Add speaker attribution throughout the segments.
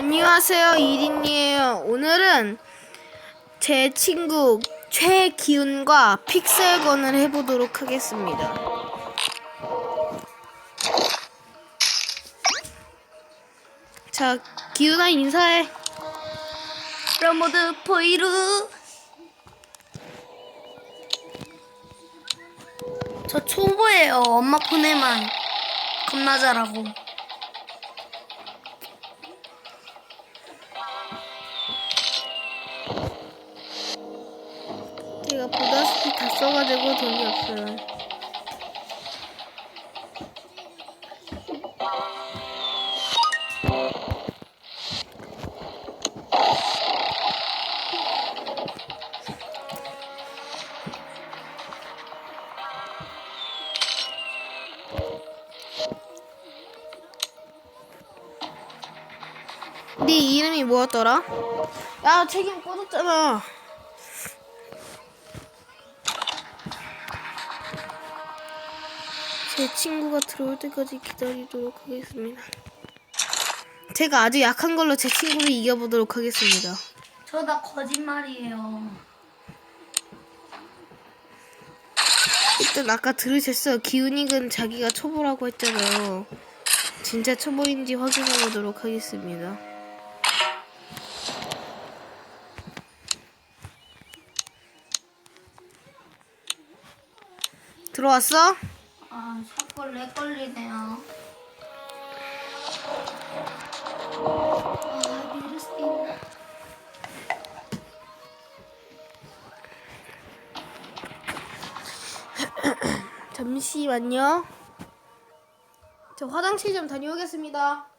Speaker 1: 안녕하세요, 이린이에요. 오늘은 제 친구 최기훈과 픽셀건을 해보도록 하겠습니다. 자, 기훈아 인사해. 프로모드 포이루.
Speaker 2: 저 초보예요. 엄마 폰에만 겁나 잘하고.
Speaker 1: 제가 보다시피 다 써가지고 돈이 없어요. 네 이름이 뭐였더라? 야 책임 꺼졌잖아. 제 친구가 들어올 때까지 기다리도록 하겠습니다. 제가 아주 약한 걸로 제 친구를 이겨보도록 하겠습니다.
Speaker 2: 저 다 거짓말이에요.
Speaker 1: 일단 아까 들으셨어요. 기훈이는 자기가 초보라고 했잖아요. 진짜 초보인지 확인해 보도록 하겠습니다. 들어왔어?
Speaker 2: 아, 자꾸 렉 걸리네요.
Speaker 1: 잠시만요. 저 화장실 좀 다녀오겠습니다.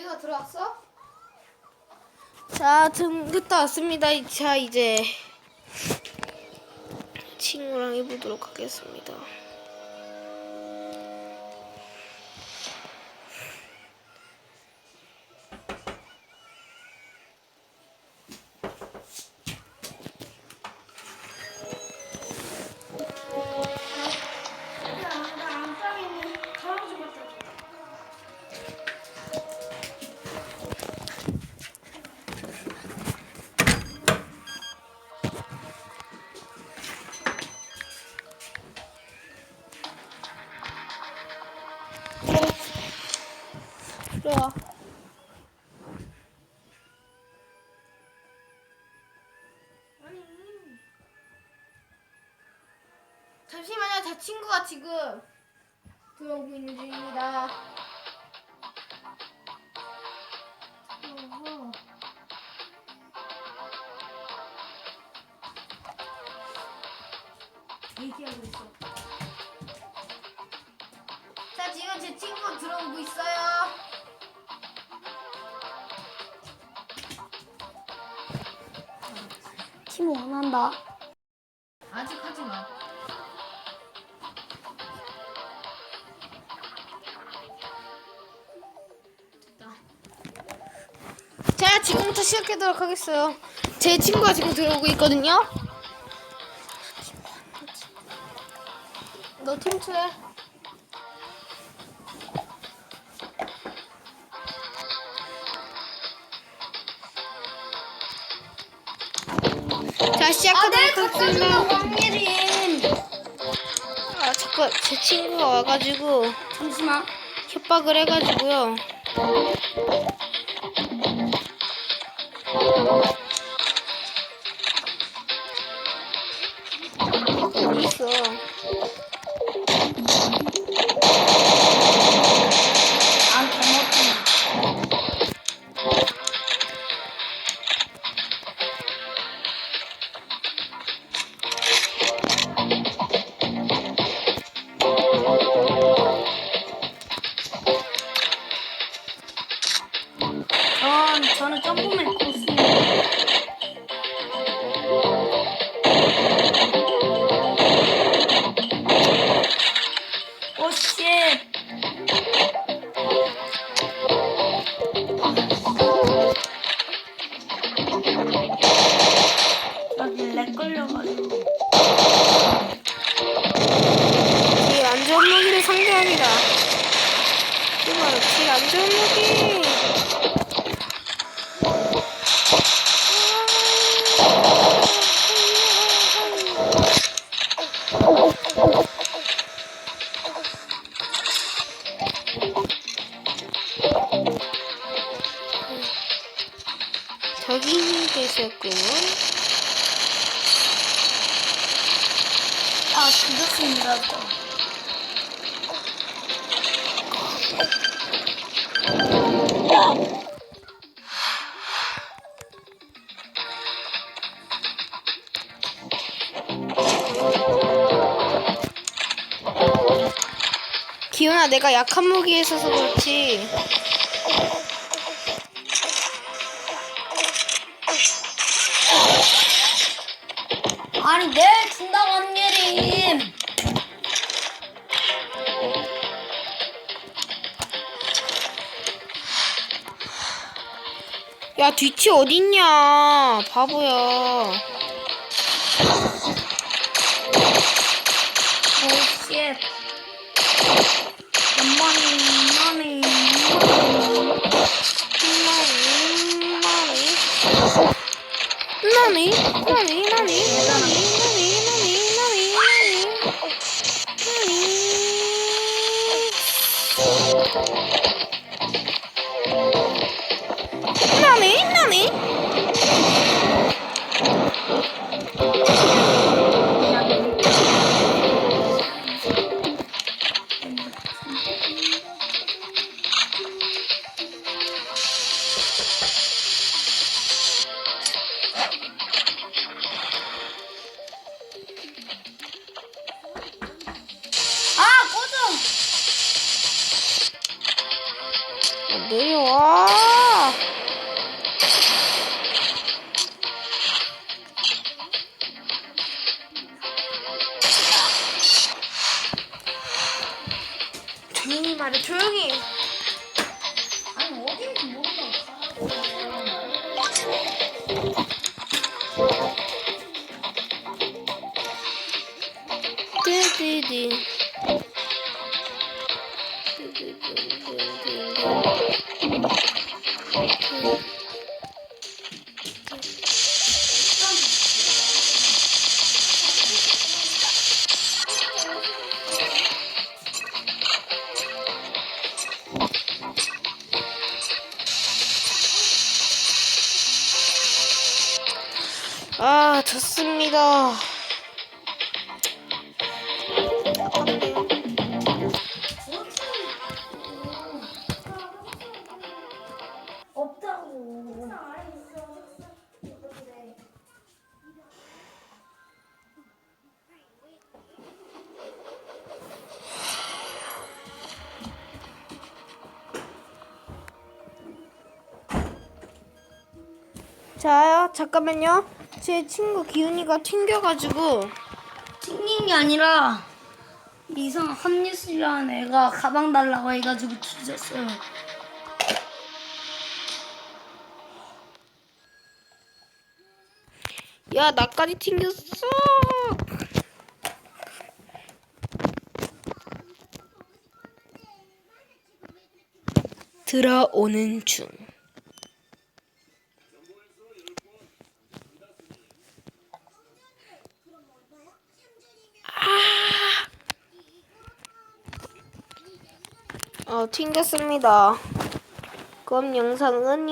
Speaker 1: 기회가 들어왔어? 자, 등 갔다 왔습니다. 자, 이제 친구랑 해보도록 하겠습니다. 들어와. 잠시만요, 제 친구가 지금 들어오고 있는 중입니다. 얘기하고 있어. 자, 지금 제 친구 들어오고 있어요.
Speaker 2: 팀 원한다.
Speaker 1: 아직 하지 마. 자, 지금부터 시작하도록 하겠어요. 제 친구가 지금 들어오고 있거든요. 너 팀투해. 날씨가 아, 내일 갖다
Speaker 2: 주면
Speaker 1: 왕일인. 아 잠깐 제 친구가 와가지고
Speaker 2: 잠시만.
Speaker 1: 협박을 해가지고요. 어디 있어?
Speaker 2: 이 3대1이다. 이만
Speaker 1: 어떻게 안 좋은 무기. 음. 저기 계셨군요.
Speaker 2: 아, 죽였습니다.
Speaker 1: 기훈아, 내가 약한 무기에 있어서 그렇지.
Speaker 2: 아니, 내일 준다고 한 예림.
Speaker 1: 야, 뒤치 어딨냐? 바보야.
Speaker 2: 오, 쉣. 那里
Speaker 1: 那里那里那里。 말해, 조용히.
Speaker 2: 아니, 어딘지 모르겠어.
Speaker 1: 띠디디. 아, 좋습니다. 자요, 잠깐만요. 제 친구 기훈이가 튕겨가지고
Speaker 2: 튕긴 게 아니라 이상 한예슬이라는 애가 가방 달라고 해가지고 뒤졌어요.
Speaker 1: 야 나까지 튕겼어. 들어오는 중. 튕겼습니다. 그럼 영상은